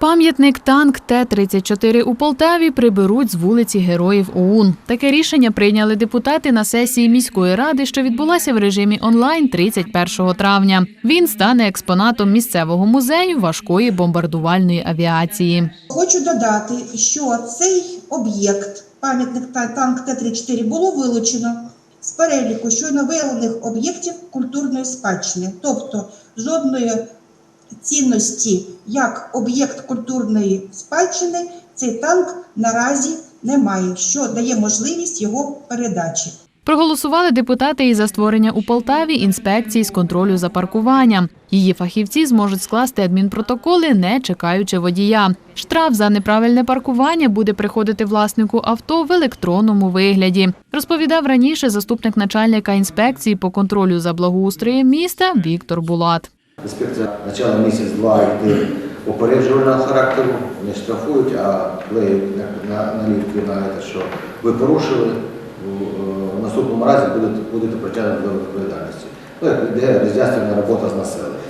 Пам'ятник танк Т-34 у Полтаві приберуть з вулиці Героїв ОУН. Таке рішення прийняли депутати на сесії міської ради, що відбулася в режимі онлайн 31 травня. Він стане експонатом місцевого музею важкої бомбардувальної авіації. Хочу додати, що цей об'єкт, пам'ятник та- танк Т-34, було вилучено з переліку щойно виявлених об'єктів культурної спадщини, тобто жодної цінності як об'єкт культурної спадщини цей танк наразі не має, що дає можливість його передачі. Проголосували депутати і за створення у Полтаві інспекції з контролю за паркуванням. Її фахівці зможуть скласти адмінпротоколи, не чекаючи водія. Штраф за неправильне паркування буде приходити власнику авто в електронному вигляді. Розповідав раніше заступник начальника інспекції по контролю за благоустроєм міста Віктор Булат. Інспекція почала місяць-два йти попереджувального характеру, не штрафують, а клеють на, на, наліпки на те, що ви порушили, в, в наступному разі будете, будете притягнути до відповідальності. Ну, як йде роз'яснювальна робота з населенням.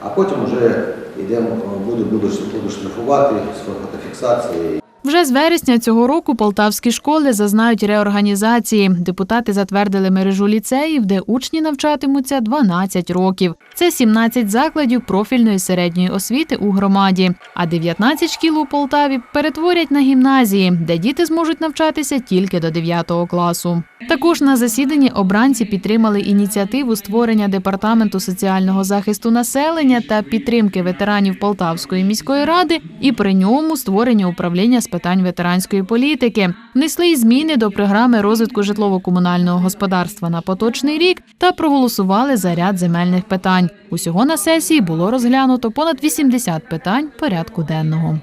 А потім вже йдемо, буду, буду, буду штрафувати з фотофіксації. Вже з вересня цього року полтавські школи зазнають реорганізації. Депутати затвердили мережу ліцеїв, де учні навчатимуться 12 років. Це 17 закладів профільної середньої освіти у громаді. А 19 шкіл у Полтаві перетворять на гімназії, де діти зможуть навчатися тільки до 9 класу. Також на засіданні обранці підтримали ініціативу створення департаменту соціального захисту населення та підтримки ветеранів Полтавської міської ради, і при ньому створення управління з питань ветеранської політики. Внесли й зміни до програми розвитку житлово-комунального господарства на поточний рік та проголосували за ряд земельних питань. Усього на сесії було розглянуто понад 80 питань порядку денного.